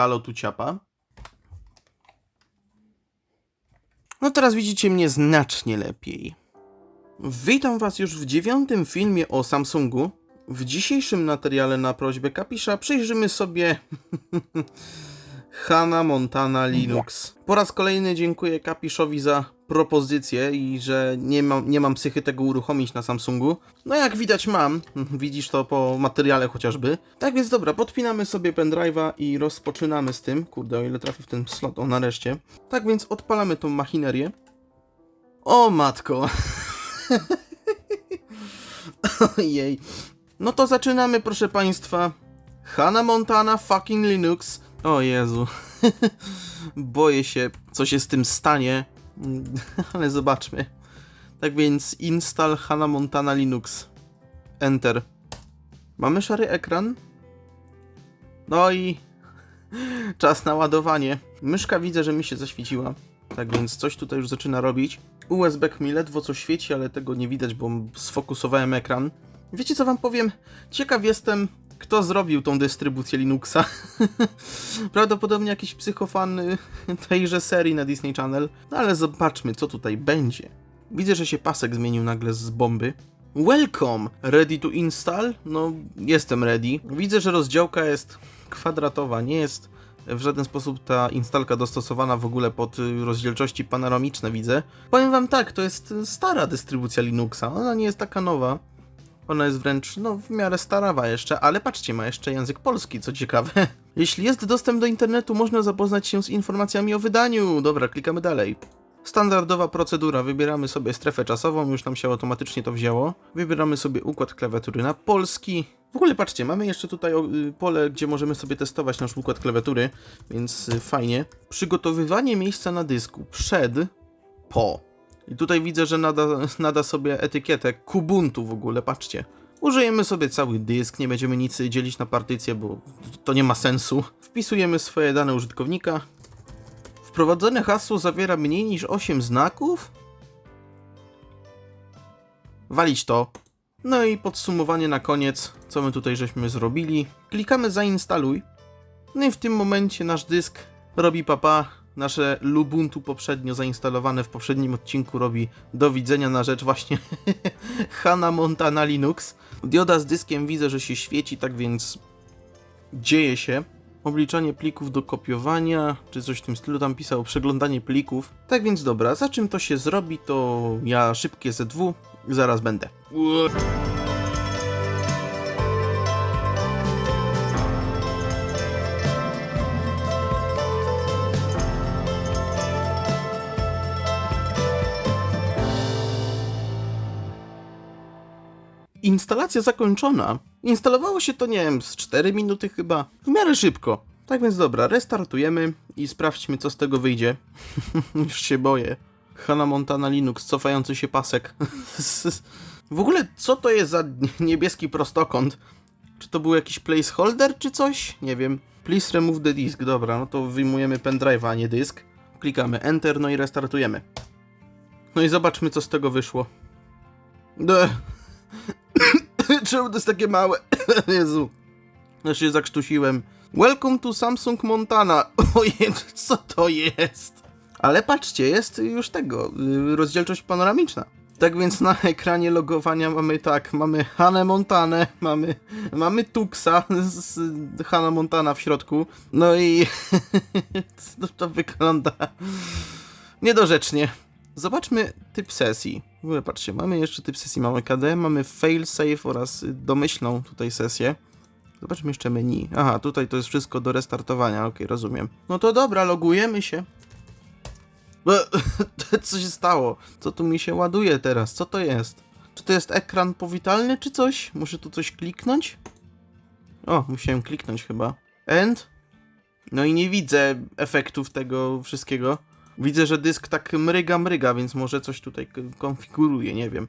Halo tu ciapa. No teraz widzicie mnie znacznie lepiej. Witam was już w dziewiątym filmie o Samsungu. W dzisiejszym materiale na prośbę Kapisza przyjrzymy sobie Hana Montana Linux. Po raz kolejny dziękuję Kapiszowi za propozycję i że nie mam, nie mam psychy tego uruchomić na Samsungu. No jak widać mam, widzisz to po materiale chociażby. Tak więc dobra, podpinamy sobie pendrive'a i rozpoczynamy z tym. Kurde, o ile trafię w ten slot, o nareszcie. Tak więc odpalamy tą machinerię. O matko. Ojej. No to zaczynamy, proszę państwa. Hannah Montana fucking Linux. O Jezu. Boję się, co się z tym stanie. Ale zobaczmy. Tak więc install Hannah Montana Linux. Enter. Mamy szary ekran. No i czas na ładowanie. Myszka widzę, że mi się zaświeciła. Tak więc coś tutaj już zaczyna robić. USB mi ledwo co świeci, ale tego nie widać, bo sfokusowałem ekran. Wiecie co wam powiem? Ciekaw jestem, kto zrobił tą dystrybucję Linuxa. Prawdopodobnie jakiś psychofan y, tejże serii na Disney Channel. No ale zobaczmy, co tutaj będzie. Widzę, że się pasek zmienił nagle z bomby. Welcome! Ready to install? No, jestem ready. Widzę, że rozdziałka jest kwadratowa, nie jest w żaden sposób ta instalka dostosowana w ogóle pod y, rozdzielczości panoramiczne, widzę. Powiem wam tak, to jest stara dystrybucja Linuxa, ona nie jest taka nowa. Ona jest wręcz, no, w miarę starawa jeszcze, ale patrzcie, ma jeszcze język polski, co ciekawe. Jeśli jest dostęp do internetu, można zapoznać się z informacjami o wydaniu. Dobra, klikamy dalej. Standardowa procedura, wybieramy sobie strefę czasową, już nam się automatycznie to wzięło. Wybieramy sobie układ klawiatury na polski. W ogóle patrzcie, mamy jeszcze tutaj y, pole, gdzie możemy sobie testować nasz układ klawiatury, więc y, fajnie. Przygotowywanie miejsca na dysku przed, po. I tutaj widzę, że nada, nada sobie etykietę Kubuntu w ogóle, patrzcie. Użyjemy sobie cały dysk, nie będziemy nic dzielić na partycje, bo to nie ma sensu. Wpisujemy swoje dane użytkownika. Wprowadzone hasło zawiera mniej niż 8 znaków? Walić to. No i podsumowanie na koniec, co my tutaj żeśmy zrobili. Klikamy zainstaluj. No i w tym momencie nasz dysk robi papa. Nasze Lubuntu poprzednio zainstalowane w poprzednim odcinku robi do widzenia na rzecz właśnie Hana Montana Linux. Dioda z dyskiem widzę, że się świeci, tak więc dzieje się. Obliczanie plików do kopiowania, czy coś w tym stylu tam pisał, przeglądanie plików. Tak więc dobra, za czym to się zrobi, to ja szybkie ZW, zaraz będę. Instalacja zakończona. Instalowało się to, nie wiem, z 4 minuty chyba. W miarę szybko. Tak więc dobra, restartujemy i sprawdźmy, co z tego wyjdzie. Już się boję. Hannah Montana Linux, cofający się pasek. w ogóle, co to jest za niebieski prostokąt? Czy to był jakiś placeholder, czy coś? Nie wiem. Please remove the disk. Dobra, no to wyjmujemy pendrive'a, a nie dysk. Klikamy Enter, no i restartujemy. No i zobaczmy, co z tego wyszło. Czemu to jest takie małe? Jezu. Ja się zakrztusiłem. Welcome to Samsung Montana. Ojej, co to jest? Ale patrzcie, jest już tego, y, rozdzielczość panoramiczna. Tak więc na ekranie logowania mamy tak, mamy Hannah Montanę, mamy, mamy Tuxa z Hannah Montana w środku. No i to, to wygląda niedorzecznie. Zobaczmy typ sesji. W ogóle patrzcie, mamy jeszcze typ sesji, mamy KD, mamy failsafe oraz y, domyślną tutaj sesję. Zobaczmy jeszcze menu. Aha, tutaj to jest wszystko do restartowania, okej, rozumiem. No to dobra, logujemy się. Co się stało? Co tu mi się ładuje teraz? Co to jest? Czy to jest ekran powitalny, czy coś? Muszę tu coś kliknąć? O, musiałem kliknąć chyba. End? No i nie widzę efektów tego wszystkiego. Widzę, że dysk tak mryga, mryga, więc może coś tutaj konfiguruje, nie wiem.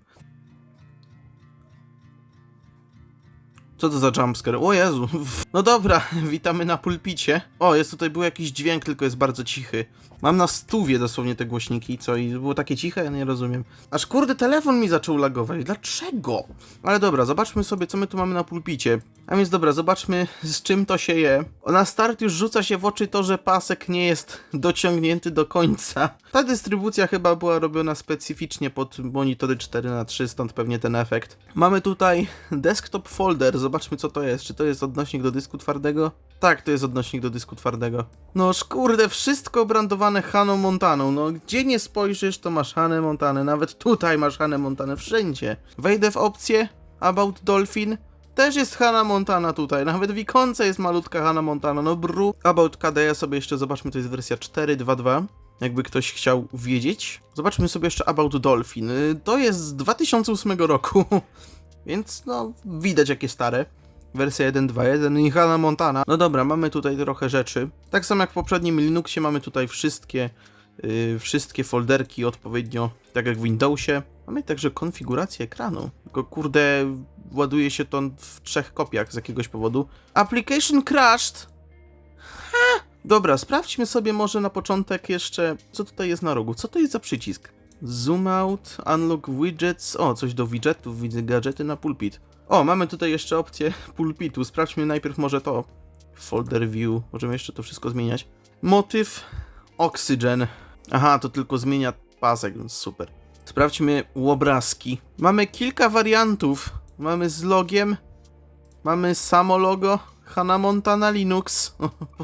Co to za jumpscare? O Jezu. No dobra, witamy na pulpicie. O, jest tutaj był jakiś dźwięk, tylko jest bardzo cichy. Mam na stówie dosłownie te głośniki, co i było takie ciche, ja nie rozumiem. Aż kurde, telefon mi zaczął lagować. Dlaczego? Ale dobra, zobaczmy sobie, co my tu mamy na pulpicie. A więc dobra, zobaczmy z czym to się je. Na start już rzuca się w oczy to, że pasek nie jest dociągnięty do końca. Ta dystrybucja chyba była robiona specyficznie pod monitory 4x3, stąd pewnie ten efekt. Mamy tutaj desktop folder, zobaczmy co to jest. Czy to jest odnośnik do dysku twardego? Tak, to jest odnośnik do dysku twardego. No kurde, wszystko brandowane Haną Montaną. No gdzie nie spojrzysz, to masz Hanę Montanę. Nawet tutaj masz Hanę Montanę, wszędzie. Wejdę w opcję About Dolphin. Też jest Hannah Montana tutaj, nawet w ikonce jest malutka Hannah Montana, no bru. About KDE sobie jeszcze zobaczmy, to jest wersja 4.2.2, jakby ktoś chciał wiedzieć. Zobaczmy sobie jeszcze About Dolphin, Y, to jest z 2008 roku, więc no widać jakie stare. Wersja 1.2.1 i Hannah Montana. No dobra, mamy tutaj trochę rzeczy. Tak samo jak w poprzednim Linuxie mamy tutaj wszystkie, yy, wszystkie folderki odpowiednio, tak jak w Windowsie. Mamy także konfigurację ekranu. Tylko kurde, ładuje się to w trzech kopiach z jakiegoś powodu. Application crashed! Ha! Dobra, sprawdźmy sobie może na początek jeszcze, co tutaj jest na rogu. Co to jest za przycisk? Zoom out, unlock widgets. O, coś do widgetów, widzę gadżety na pulpit. O, mamy tutaj jeszcze opcję pulpitu. Sprawdźmy najpierw może to. Folder view. Możemy jeszcze to wszystko zmieniać. Motyw oxygen. Aha, to tylko zmienia pasek, więc super. Sprawdźmy obrazki. Mamy kilka wariantów. Mamy z logiem. Mamy samo logo. Hannah Montana Linux.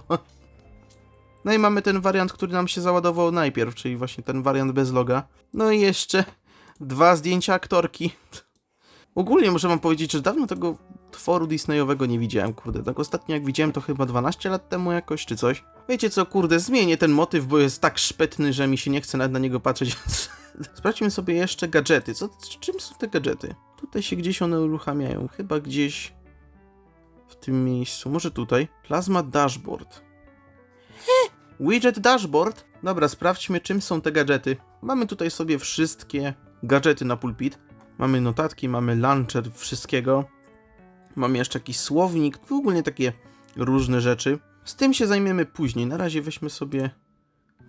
No i mamy ten wariant, który nam się załadował najpierw, czyli właśnie ten wariant bez loga. No i jeszcze dwa zdjęcia aktorki. Ogólnie muszę wam powiedzieć, że dawno tego tworu Disneyowego nie widziałem, kurde. Tak ostatnio jak widziałem to chyba 12 lat temu jakoś, czy coś. Wiecie co, kurde, zmienię ten motyw, bo jest tak szpetny, że mi się nie chce nawet na niego patrzeć. Sprawdźmy sobie jeszcze gadżety. Co, czym są te gadżety? Tutaj się gdzieś one uruchamiają. Chyba gdzieś w tym miejscu. Może tutaj. Plasma Dashboard. He! Widget Dashboard. Dobra, sprawdźmy czym są te gadżety. Mamy tutaj sobie wszystkie gadżety na pulpit. Mamy notatki, mamy launcher wszystkiego. Mamy jeszcze jakiś słownik, w ogóle takie różne rzeczy. Z tym się zajmiemy później. Na razie weźmy sobie.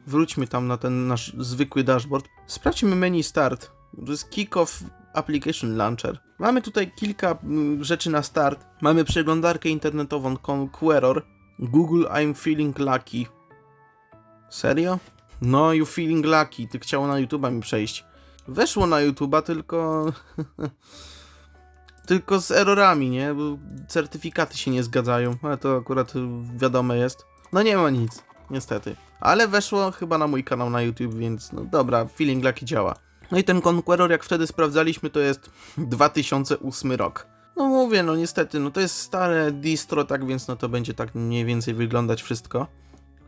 Wróćmy tam na ten nasz zwykły dashboard. Sprawdźmy menu start. To jest Kick Off Application Launcher. Mamy tutaj kilka mm, rzeczy na start. Mamy przeglądarkę internetową Conqueror. Google I'm Feeling Lucky. Serio? No, you feeling lucky. Ty chciało na YouTube'a mi przejść. Weszło na YouTube'a, tylko. tylko z errorami, nie? Bo certyfikaty się nie zgadzają, ale to akurat wiadome jest. No nie ma nic, niestety. Ale weszło chyba na mój kanał na YouTube, więc no dobra, Feeling Lucky działa. No i ten Conqueror, jak wtedy sprawdzaliśmy, to jest 2008 rok. No mówię, no niestety, no to jest stare distro, tak więc no to będzie tak mniej więcej wyglądać wszystko.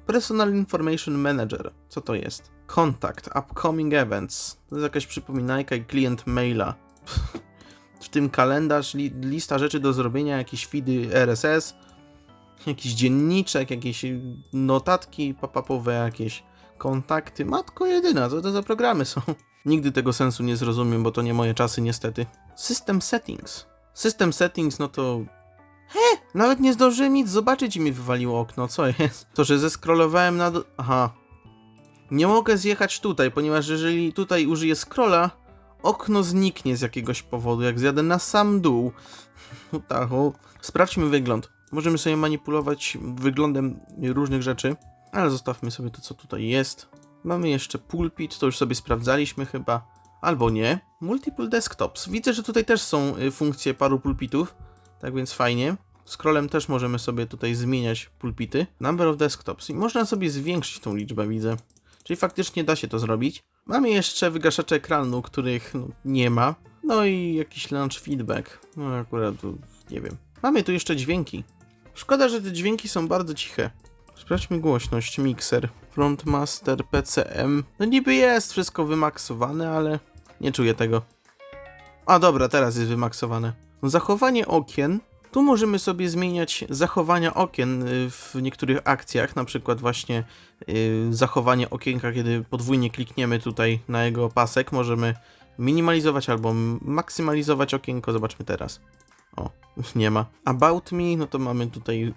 Personal Information Manager. Co to jest? Kontakt, Upcoming Events. To jest jakaś przypominajka i klient maila. W tym kalendarz, li, lista rzeczy do zrobienia, jakieś feedy RSS, jakiś dzienniczek, jakieś notatki pop-upowe, jakieś kontakty. Matko jedyna, co to za programy są? Nigdy tego sensu nie zrozumiem, bo to nie moje czasy niestety. System Settings. System Settings, no to He! Nawet nie zdążyłem nic zobaczyć i mi wywaliło okno, co jest? To, że zeskrolowałem na... Aha. Nie mogę zjechać tutaj, ponieważ jeżeli tutaj użyję scrolla, okno zniknie z jakiegoś powodu, jak zjadę na sam dół. No o. Sprawdźmy wygląd. Możemy sobie manipulować wyglądem różnych rzeczy, ale zostawmy sobie to, co tutaj jest. Mamy jeszcze pulpit, to już sobie sprawdzaliśmy chyba. Albo nie. Multiple desktops. Widzę, że tutaj też są y, funkcje paru pulpitów. Tak więc fajnie. Scrollem też możemy sobie tutaj zmieniać pulpity. Number of desktops. I można sobie zwiększyć tą liczbę, widzę. Czyli faktycznie da się to zrobić. Mamy jeszcze wygaszacze ekranu, których no, nie ma. No i jakiś launch feedback. No akurat nie wiem. Mamy tu jeszcze dźwięki. Szkoda, że te dźwięki są bardzo ciche. Sprawdźmy głośność. Mixer. Frontmaster PCM. No niby jest wszystko wymaksowane, ale nie czuję tego. A dobra, teraz jest wymaksowane. Zachowanie okien. Tu możemy sobie zmieniać zachowania okien y, w niektórych akcjach, na przykład właśnie y, zachowanie okienka, kiedy podwójnie klikniemy tutaj na jego pasek, możemy minimalizować albo maksymalizować okienko. Zobaczmy teraz. O, nie ma. About me, no to mamy tutaj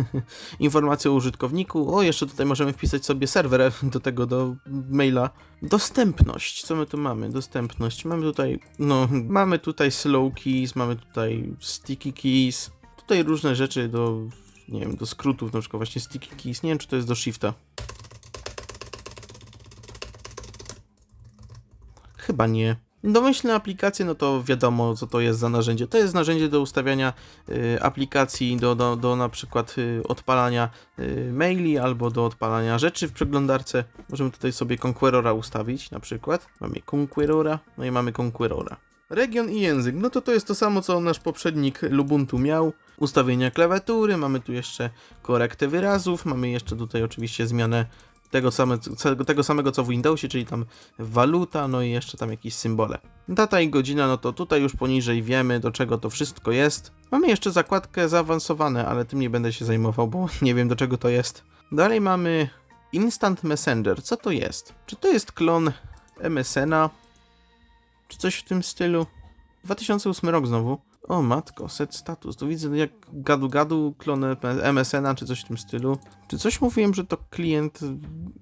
informację o użytkowniku. O, jeszcze tutaj możemy wpisać sobie serwer do tego, do maila. Dostępność. Co my tu mamy? Dostępność. Mamy tutaj, no, mamy tutaj slow keys, mamy tutaj sticky keys. tutaj różne rzeczy do, nie wiem, do skrótów, na przykład właśnie sticky keys. Nie wiem, czy to jest do shifta. Chyba nie. Domyślne aplikacje, no to wiadomo, co to jest za narzędzie. To jest narzędzie do ustawiania y, aplikacji, do, do, do na przykład y, odpalania y, maili albo do odpalania rzeczy w przeglądarce. Możemy tutaj sobie Conquerora ustawić, na przykład. Mamy Conquerora, no i mamy Conquerora. Region i język, no to to jest to samo, co nasz poprzednik Lubuntu miał. Ustawienia klawiatury, mamy tu jeszcze korektę wyrazów, mamy jeszcze tutaj oczywiście zmianę tego, same, tego samego co w Windowsie, czyli tam waluta, no i jeszcze tam jakieś symbole. Data i godzina, no to tutaj już poniżej wiemy do czego to wszystko jest. Mamy jeszcze zakładkę zaawansowane, ale tym nie będę się zajmował, bo nie wiem do czego to jest. Dalej mamy Instant Messenger. Co to jest? Czy to jest klon MSN-a? Czy coś w tym stylu? 2008 rok znowu. O matko, set status. Tu widzę jak gadu gadu, klon MSN-a czy coś w tym stylu. Czy coś mówiłem, że to klient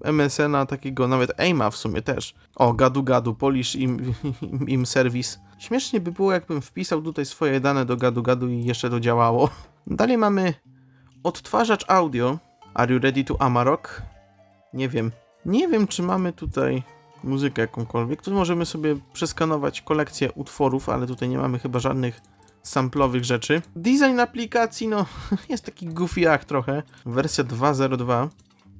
MSN-a takiego, nawet AIMA w sumie też. O, gadu gadu, Polish im, im, im service. Śmiesznie by było, jakbym wpisał tutaj swoje dane do gadu gadu i jeszcze to działało. Dalej mamy odtwarzacz audio. Are you ready to Amarok? Nie wiem. Nie wiem, czy mamy tutaj muzykę jakąkolwiek. Tu możemy sobie przeskanować kolekcję utworów, ale tutaj nie mamy chyba żadnych samplowych rzeczy. Design aplikacji, no, jest taki goofy jak trochę. Wersja 2.02.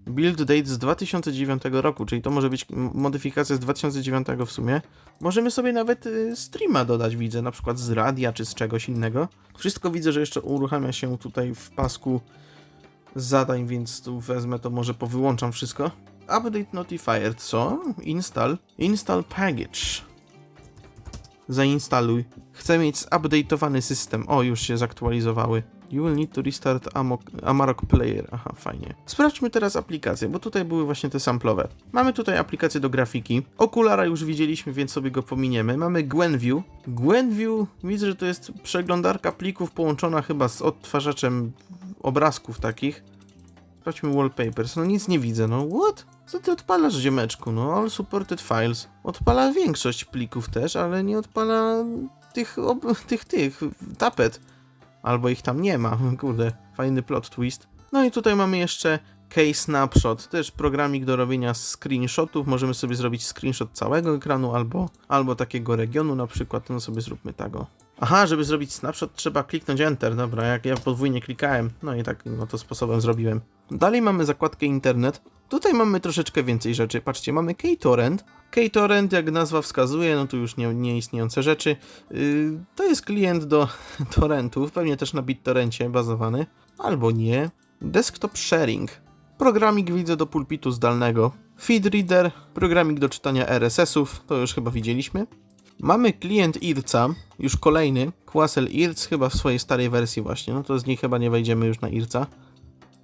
Build date z 2009 roku, czyli to może być modyfikacja z 2009 w sumie. Możemy sobie nawet y, streama dodać, widzę, na przykład z radia czy z czegoś innego. Wszystko widzę, że jeszcze uruchamia się tutaj w pasku zadań, więc tu wezmę to, może powyłączam wszystko. Update notifier, co? Install. Install package. Zainstaluj. Chcę mieć zupdate'owany system. O, już się zaktualizowały. You will need to restart Amok, Amarok Player. Aha, fajnie. Sprawdźmy teraz aplikacje, bo tutaj były właśnie te samplowe. Mamy tutaj aplikację do grafiki. Okulara już widzieliśmy, więc sobie go pominiemy. Mamy GwenView. GwenView, widzę, że to jest przeglądarka plików połączona chyba z odtwarzaczem obrazków takich. Sprawdźmy wallpapers. No nic nie widzę, no what? Co ty odpalasz, ziemeczku? No, all supported files. Odpala większość plików też, ale nie odpala tych, tych, tych, tapet. Albo ich tam nie ma. Kurde, fajny plot twist. No i tutaj mamy jeszcze K-Snapshot, też programik do robienia screenshotów. Możemy sobie zrobić screenshot całego ekranu albo, albo takiego regionu na przykład. No sobie zróbmy tego. Aha, żeby zrobić snapshot trzeba kliknąć Enter. Dobra, jak ja podwójnie klikałem, no i tak no to sposobem zrobiłem. Dalej mamy zakładkę Internet. Tutaj mamy troszeczkę więcej rzeczy. Patrzcie, mamy KTorrent. KTorrent, jak nazwa wskazuje, no tu już nie, nieistniejące rzeczy. Yy, to jest klient do torrentów, pewnie też na BitTorrencie bazowany. Albo nie. Desktop Sharing. Programik widzę do pulpitu zdalnego. Feedreader, programik do czytania RSS-ów, to już chyba widzieliśmy. Mamy klient IRCA, już kolejny, Quasel IRC, chyba w swojej starej wersji właśnie, no to z niej chyba nie wejdziemy już na IRCA.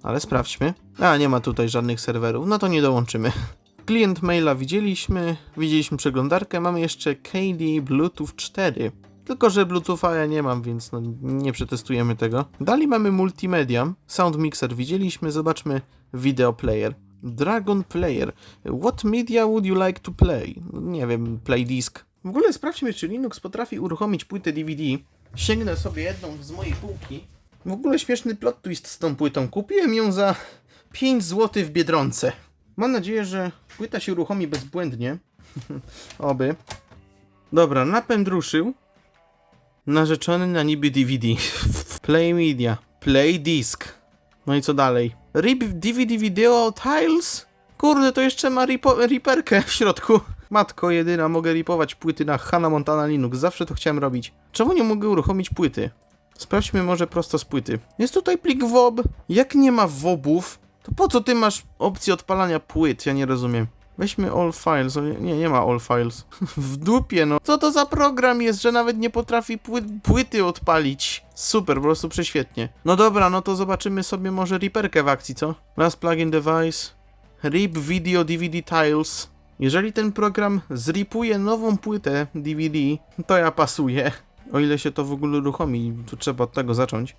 Ale sprawdźmy. A, nie ma tutaj żadnych serwerów, no to nie dołączymy. Klient maila widzieliśmy, widzieliśmy przeglądarkę, mamy jeszcze KD Bluetooth 4. Tylko, że Bluetootha ja nie mam, więc no, nie przetestujemy tego. Dalej mamy multimedia, Sound Mixer widzieliśmy, zobaczmy Video Player. Dragon Player. What media would you like to play? Nie wiem, play disk. W ogóle sprawdźmy, czy Linux potrafi uruchomić płytę DVD. Sięgnę sobie jedną z mojej półki. W ogóle śmieszny plot twist z tą płytą. Kupiłem ją za 5 zł w Biedronce. Mam nadzieję, że płyta się uruchomi bezbłędnie. Oby. Dobra, napęd ruszył. Narzeczony na niby DVD. Play Media. Play Disk. No i co dalej? RIP DVD Video Tiles? Kurde, to jeszcze ma ripo- riperkę w środku. Matko jedyna, mogę ripować płyty na Hannah Montana Linux. Zawsze to chciałem robić. Czemu nie mogę uruchomić płyty? Sprawdźmy może prosto z płyty. Jest tutaj plik WOB. Jak nie ma WOBów, to po co ty masz opcję odpalania płyt? Ja nie rozumiem. Weźmy all files. O, Nie, nie ma all files. w dupie, no. Co to za program jest, że nawet nie potrafi pły płyty odpalić? Super, po prostu prześwietnie. No dobra, no to zobaczymy sobie może riperkę w akcji, co? Last plugin device. RIP Video DVD Tiles. Jeżeli ten program zripuje nową płytę DVD, to ja pasuję. O ile się to w ogóle uruchomi, tu trzeba od tego zacząć.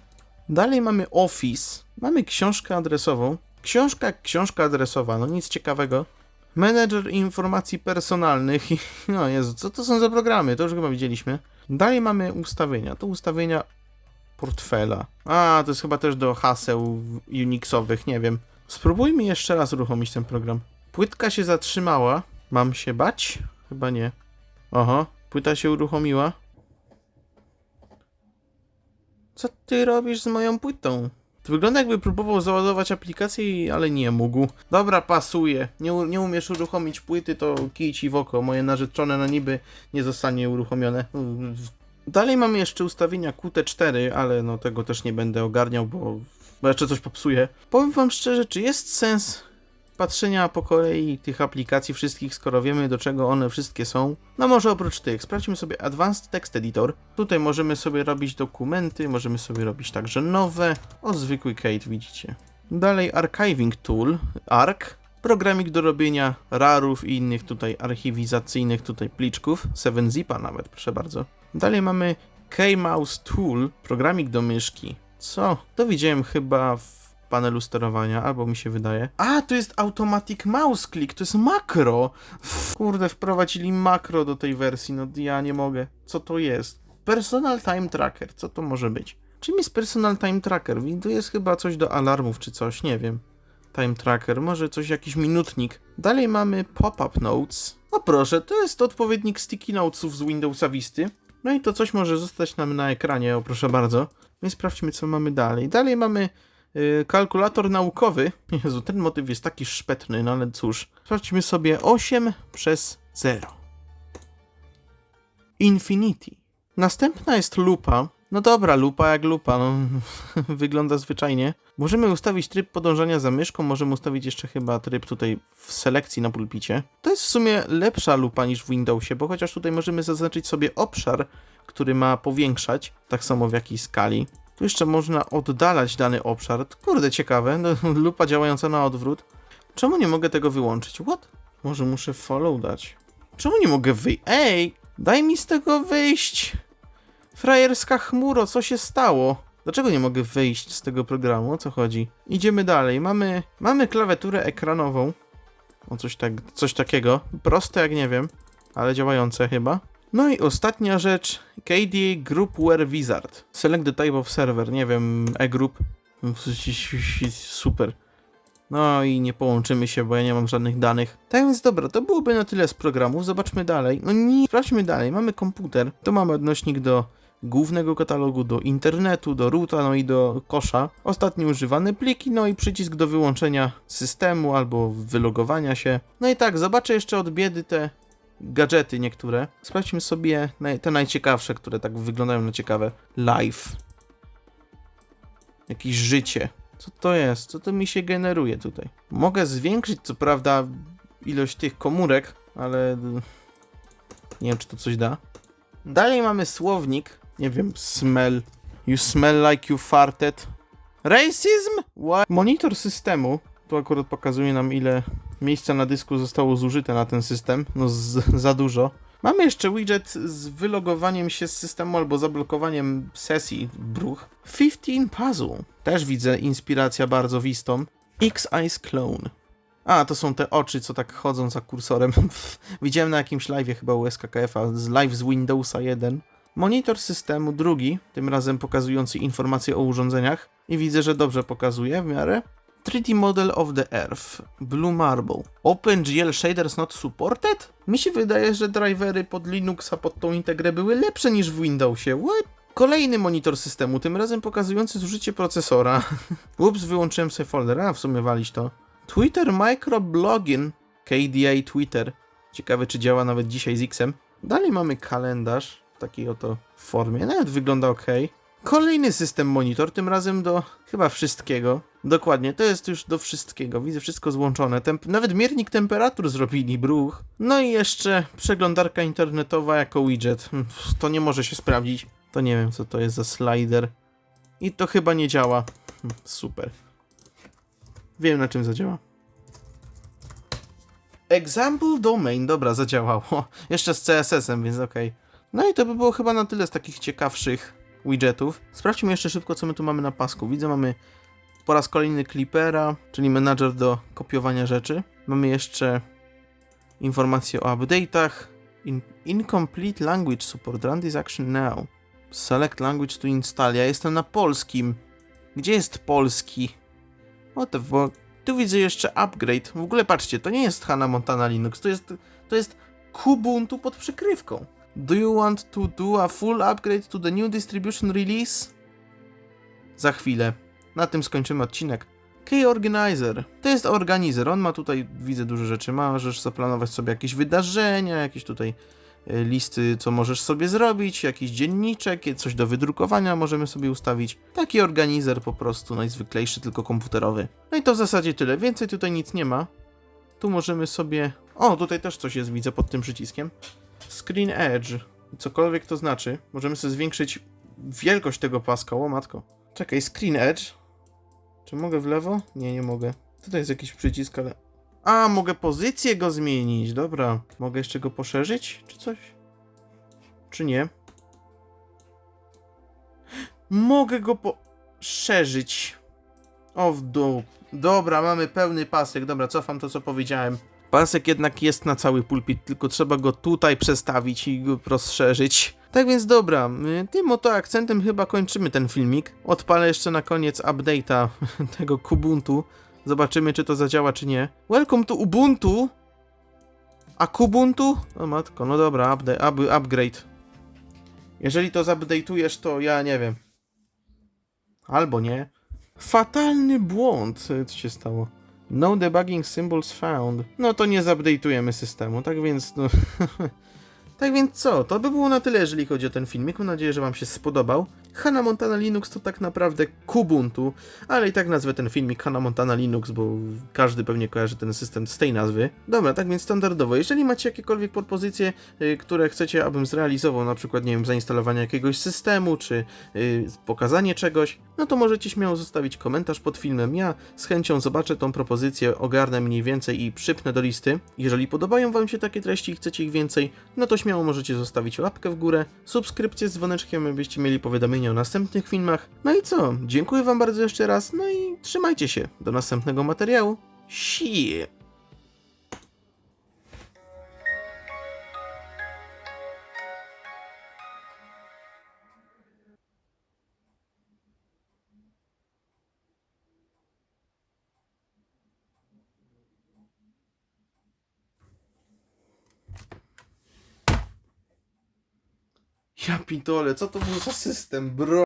Dalej mamy Office. Mamy książkę adresową. Książka książka adresowa, no nic ciekawego. Menedżer informacji personalnych. No Jezu, co to są za programy? To już chyba widzieliśmy. Dalej mamy ustawienia. To ustawienia portfela. A, to jest chyba też do haseł Unixowych, nie wiem. Spróbujmy jeszcze raz uruchomić ten program. Płytka się zatrzymała. Mam się bać? Chyba nie. Oho, płyta się uruchomiła. Co ty robisz z moją płytą? To wygląda jakby próbował załadować aplikację, ale nie mógł. Dobra, pasuje. Nie, nie umiesz uruchomić płyty, to kij ci w oko. Moje narzeczone na niby nie zostanie uruchomione. Dalej mamy jeszcze ustawienia QT4, ale no tego też nie będę ogarniał, bo, bo jeszcze coś popsuję. Powiem wam szczerze, czy jest sens patrzenia po kolei tych aplikacji wszystkich, skoro wiemy do czego one wszystkie są. No może oprócz tych, sprawdźmy sobie Advanced Text Editor. Tutaj możemy sobie robić dokumenty, możemy sobie robić także nowe. O, zwykły Kate, widzicie. Dalej Archiving Tool, ARC. Programik do robienia rarów i innych tutaj archiwizacyjnych tutaj pliczków. 7zipa nawet, proszę bardzo. Dalej mamy K-Mouse Tool, programik do myszki. Co? To widziałem chyba w panelu sterowania, albo mi się wydaje. A, to jest Automatic Mouse Click, to jest makro. Kurde, wprowadzili makro do tej wersji, no ja nie mogę. Co to jest? Personal Time Tracker, co to może być? Czym jest Personal Time Tracker? To jest chyba coś do alarmów czy coś, nie wiem. Time Tracker, może coś, jakiś minutnik. Dalej mamy Pop-Up Notes. No proszę, to jest odpowiednik Sticky Notesów z Windowsa Visty. No i to coś może zostać nam na ekranie, o proszę bardzo. Więc sprawdźmy, co mamy dalej. Dalej mamy kalkulator naukowy. Jezu, ten motyw jest taki szpetny, no ale cóż. Sprawdźmy sobie 8 przez 0. Infinity. Następna jest lupa. No dobra, lupa jak lupa, no wygląda zwyczajnie. Możemy ustawić tryb podążania za myszką, możemy ustawić jeszcze chyba tryb tutaj w selekcji na pulpicie. To jest w sumie lepsza lupa niż w Windowsie, bo chociaż tutaj możemy zaznaczyć sobie obszar, który ma powiększać, tak samo w jakiej skali. Tu jeszcze można oddalać dany obszar. Kurde, ciekawe. No, lupa działająca na odwrót. Czemu nie mogę tego wyłączyć? What? Może muszę follow dać. Czemu nie mogę wyjść? Ej! Daj mi z tego wyjść! Frajerska chmuro, co się stało? Dlaczego nie mogę wyjść z tego programu? O co chodzi? Idziemy dalej. Mamy, mamy klawiaturę ekranową. O coś, tak, coś takiego. Proste jak nie wiem, ale działające chyba. No i ostatnia rzecz. KDA Groupware Wizard. Select the type of server. Nie wiem, e-group. Super. No i nie połączymy się, bo ja nie mam żadnych danych. Tak więc dobra, to byłoby na tyle z programów. Zobaczmy dalej. No nie, sprawdźmy dalej. Mamy komputer. To mamy odnośnik do głównego katalogu, do internetu, do roota, no i do kosza. Ostatni używane pliki, no i przycisk do wyłączenia systemu albo wylogowania się. No i tak, zobaczę jeszcze od biedy te gadżety niektóre. Sprawdźmy sobie te najciekawsze, które tak wyglądają na ciekawe. Live. Jakieś życie. Co to jest? Co to mi się generuje tutaj? Mogę zwiększyć, co prawda, ilość tych komórek, ale nie wiem, czy to coś da. Dalej mamy słownik. Nie wiem, smell. You smell like you farted. Racism? What? Monitor systemu. Tu akurat pokazuje nam, ile miejsca na dysku zostało zużyte na ten system. No, za dużo. Mamy jeszcze widget z wylogowaniem się z systemu albo zablokowaniem sesji bruch. 15 Puzzle. Też widzę inspiracja bardzo wistą. X-Eyes Clone. A, to są te oczy, co tak chodzą za kursorem. Widziałem na jakimś live'ie chyba u SKKF-a, z live z Windowsa 1. Monitor systemu drugi, tym razem pokazujący informacje o urządzeniach. I widzę, że dobrze pokazuje w miarę. 3D Model of the Earth, Blue Marble. OpenGL Shaders not supported? Mi się wydaje, że drivery pod Linuxa pod tą integrę były lepsze niż w Windowsie. What? Kolejny monitor systemu, tym razem pokazujący zużycie procesora. Ups, wyłączyłem sobie folder, a w sumie walić to. Twitter Microblogin, KDA Twitter. Ciekawe, czy działa nawet dzisiaj z Xem. Dalej mamy kalendarz w takiej oto formie, nawet wygląda ok. Kolejny system monitor, tym razem do chyba wszystkiego. Dokładnie, to jest już do wszystkiego. Widzę wszystko złączone. Temp nawet miernik temperatur zrobili, bruch. No i jeszcze przeglądarka internetowa jako widget. Hmm, To nie może się sprawdzić. To nie wiem, co to jest za slider. I to chyba nie działa. Hmm, Super. Wiem, na czym zadziała. Example domain, dobra, zadziałało. Jeszcze z CSS-em, więc okej. No i to by było chyba na tyle z takich ciekawszych widgetów. Sprawdźmy jeszcze szybko, co my tu mamy na pasku. Widzę, mamy po raz kolejny Clippera, czyli menadżer do kopiowania rzeczy. Mamy jeszcze informacje o update'ach. In incomplete language support. Run this action now. Select language to install. Ja jestem na polskim. Gdzie jest polski? What the fuck? Tu widzę jeszcze upgrade. W ogóle patrzcie, to nie jest Hannah Montana Linux, to jest, to jest Kubuntu pod przykrywką. Do you want to do a full upgrade to the new distribution release? Za chwilę. Na tym skończymy odcinek. Key Organizer. To jest organizer. On ma tutaj, widzę, dużo rzeczy. Możesz zaplanować sobie jakieś wydarzenia, jakieś tutaj e, listy, co możesz sobie zrobić, jakiś dzienniczek, coś do wydrukowania możemy sobie ustawić. Taki organizer po prostu, najzwyklejszy, tylko komputerowy. No i to w zasadzie tyle. Więcej tutaj nic nie ma. Tu możemy sobie... O, tutaj też coś jest, widzę, pod tym przyciskiem. Screen Edge. Cokolwiek to znaczy. Możemy sobie zwiększyć wielkość tego paska. O, matko. Czekaj, Screen Edge. Czy mogę w lewo? Nie, nie mogę. Tutaj jest jakiś przycisk, ale... A, mogę pozycję go zmienić. Dobra. Mogę jeszcze go poszerzyć? Czy coś? Czy nie? Mogę go poszerzyć. O, w dół. Dobra, mamy pełny pasek. Dobra, cofam to, co powiedziałem. Pasek jednak jest na cały pulpit, tylko trzeba go tutaj przestawić i go rozszerzyć. Tak więc dobra, y, tym oto akcentem chyba kończymy ten filmik. Odpalę jeszcze na koniec update'a tego Kubuntu. Zobaczymy, czy to zadziała, czy nie. Welcome to Ubuntu! A Kubuntu? O matko, no dobra, update, up, upgrade. Jeżeli to zupdate'ujesz, to ja nie wiem. Albo nie. Fatalny błąd. Co się stało? No debugging symbols found. No to nie zupdate'ujemy systemu, tak więc no... tak więc co? To by było na tyle, jeżeli chodzi o ten filmik. Mam nadzieję, że wam się spodobał. Hannah Montana Linux to tak naprawdę Kubuntu, ale i tak nazwę ten filmik Hannah Montana Linux, bo każdy pewnie kojarzy ten system z tej nazwy. Dobra, tak więc standardowo. Jeżeli macie jakiekolwiek propozycje, y, które chcecie, abym zrealizował, na przykład, nie wiem, zainstalowanie jakiegoś systemu, czy y, pokazanie czegoś, no to możecie śmiało zostawić komentarz pod filmem. Ja z chęcią zobaczę tą propozycję, ogarnę mniej więcej i przypnę do listy. Jeżeli podobają wam się takie treści i chcecie ich więcej, no to śmiało możecie zostawić łapkę w górę, subskrypcję z dzwoneczkiem, abyście mieli o następnych filmach. No i co? Dziękuję wam bardzo jeszcze raz, no i trzymajcie się. Do następnego materiału. Sie. Ja pitole, co to był za system, bro?